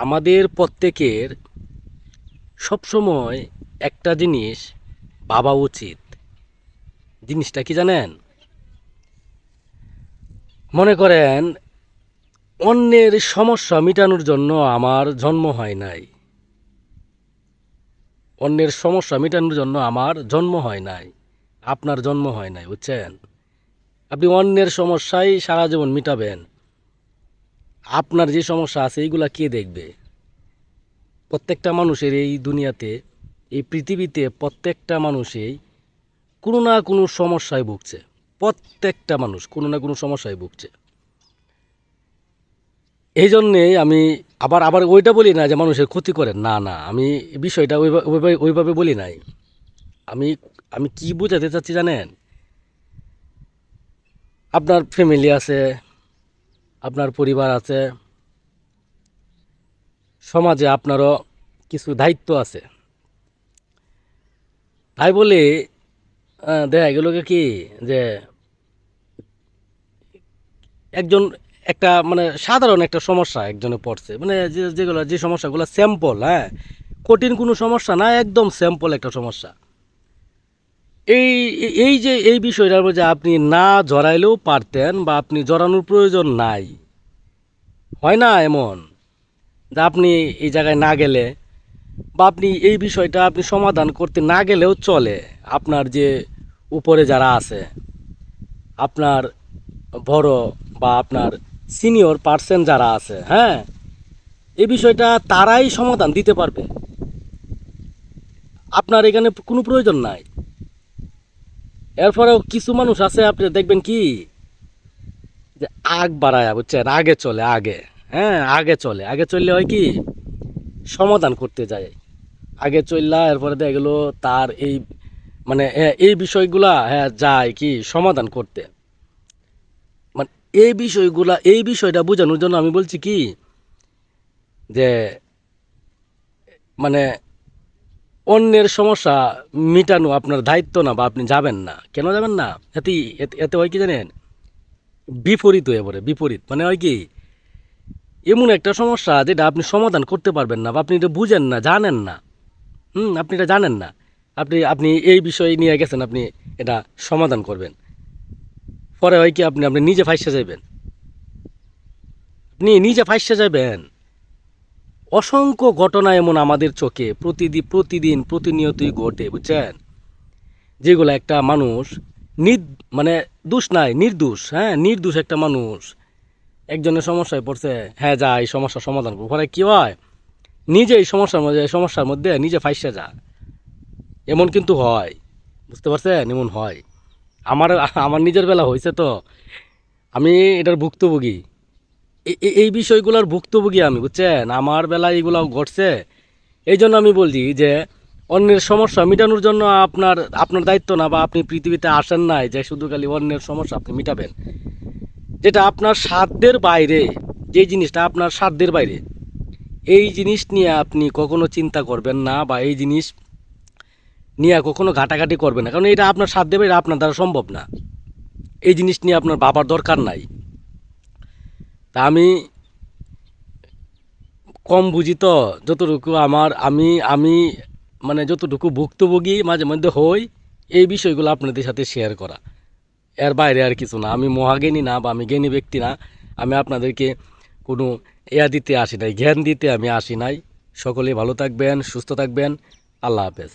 আমাদের প্রত্যেকের সবসময় একটা জিনিস ভাবা উচিত। জিনিসটা কি জানেন? মনে করেন, অন্যের সমস্যা মেটানোর জন্য আমার জন্ম হয় নাই। অন্যের সমস্যা মেটানোর জন্য আমার জন্ম হয় নাই। আপনার জন্ম হয় নাই, বুঝছেন? আপনি অন্যের সমস্যাই সারা জীবন মিটাবেন। আপনার যে সমস্যা আছে, এইগুলা কে দেখবে? প্রত্যেকটা মানুষের এই দুনিয়াতে, এই পৃথিবীতে প্রত্যেকটা মানুষই কোনো না কোনো সমস্যায় ভুগছে। প্রত্যেকটা মানুষ কোনো না কোনো সমস্যায় ভুগছে। এই জন্যেই আমি আবার আবার ওইটা বলি না যে মানুষের ক্ষতি করেন। না না, আমি বিষয়টা ওইভাবে ওইভাবে বলি নাই। আমি আমি কি বোঝাতে চাচ্ছি জানেন? আপনার ফ্যামিলি আছে আপনার পরিবার আছে, সমাজে আপনারও কিছু দায়িত্ব আছে। তাই বলে দেখা গেল কি যে একজন একটা মানে সাধারণ একটা সমস্যা একজনে পড়ছে। মানে যেগুলো যে সমস্যাগুলো স্যাম্পল হ্যাঁ? কঠিন কোনো সমস্যা না, একদম স্যাম্পল একটা সমস্যা। এই, এই- যে, এই বিষয়টার মধ্যে আপনি না জড়াইলেও পারতেন বা আপনি জড়ানোর প্রয়োজন নাই, হয় না এমন? যে আপনি এই জায়গায় না গেলে বা আপনি এই বিষয়টা আপনি সমাধান করতে না গেলেও চলে আপনার যে উপরে যারা আছে, আপনার বড় বা আপনার সিনিয়র পার্সন যারা আছে হ্যাঁ? এই বিষয়টা তারাই সমাধান দিতে পারবে। আপনার এখানে কোনো প্রয়োজন নাই। এরপরেও কিছু মানুষ আছে, আপনি দেখবেন কি? যে আগ বাড়ায়, বুঝছেন? আগে চলে, আগে। হ্যাঁ আগে চলে। আগে চললে হয় কি? সমাধান করতে যায়। আগে চললা, এরপরে দেখা গেলো তার এই মানে এই বিষয়গুলা হ্যাঁ যায় কি? সমাধান করতে। মানে এই বিষয়গুলা, এই বিষয়টা বোঝানোর জন্য আমি বলছি কি? যে মানে অন্যের সমস্যা মিটানো আপনার দায়িত্ব না বা আপনি যাবেন না। কেন যাবেন না? এতে, এতে- হয় কি জানেন? বিপরীত হয়ে পড়ে, বিপরীত। মানে হয় কি, এমন একটা সমস্যা যেটা আপনি সমাধান করতে পারবেন না বা আপনি এটা বুঝেন না, জানেন না। হুম, আপনি এটা জানেন না। আপনি আপনি এই বিষয়ে নিয়ে গেছেন, আপনি এটা সমাধান করবেন। পরে হয় কি, আপনি আপনি নিজে ফাইসে যাবেন আপনি নিজে ফাইসে যাবেন অসংখ্য ঘটনা এমন আমাদের চোখে প্রতিদিন প্রতিদিন প্রতিনিয়তই ঘটে, বুঝছেন? যেগুলো একটা মানুষ নির মানে দোষ নাই, নির্দোষ হ্যাঁ? নির্দোষ একটা মানুষ। একজনের সমস্যায় পড়ছে হ্যাঁ যা, এই সমস্যার সমাধান করব। পরে কী হয়? নিজে এই সমস্যার মধ্যে সমস্যার মধ্যে নিজে ফাইসে যা এমন কিন্তু হয়, বুঝতে পারছেন? এমন হয়। আমার আমার নিজের বেলা হয়েছে তো। আমি এটার ভুক্তভোগী। এই বিষয়গুলোর ভুক্তভোগী আমি, বুঝছেন? আমার বেলায় এগুলো ঘটছে। এই জন্য আমি বলছি যে, অন্যের সমস্যা মেটানোর জন্য আপনার আপনার দায়িত্ব না বা আপনি পৃথিবীতে আসেন নাই যে শুধু খালি অন্যের সমস্যা আপনি মিটাবেন। যেটা আপনার সাধ্যের বাইরে, যে জিনিসটা আপনার সাধ্যের বাইরে, এই জিনিস নিয়ে আপনি কখনো চিন্তা করবেন না বা এই জিনিস নিয়ে কখনো ঘাটাঘাটি করবেন না। কারণ এটা আপনার সাধ্যের বাইরে, আপনার দ্বারা সম্ভব না। এই জিনিস নিয়ে আপনার বাবার দরকার নাই। তা আমি কম বুঝি তো, যতটুকু আমার, আমি আমি মানে যতটুকু ভুক্তভোগী মাঝে মধ্যে হই, এই বিষয়গুলো আপনাদের সাথে শেয়ার করা। এর বাইরে আর কিছু না, আমি মহাজ্ঞানী না বা আমি জ্ঞানী ব্যক্তি না, আমি আপনাদেরকে কোনো এয়া দিতে আসি নাই, জ্ঞান দিতে আমি আসি নাই। সকলে ভালো থাকবেন, সুস্থ থাকবেন, আল্লাহ হাফেজ।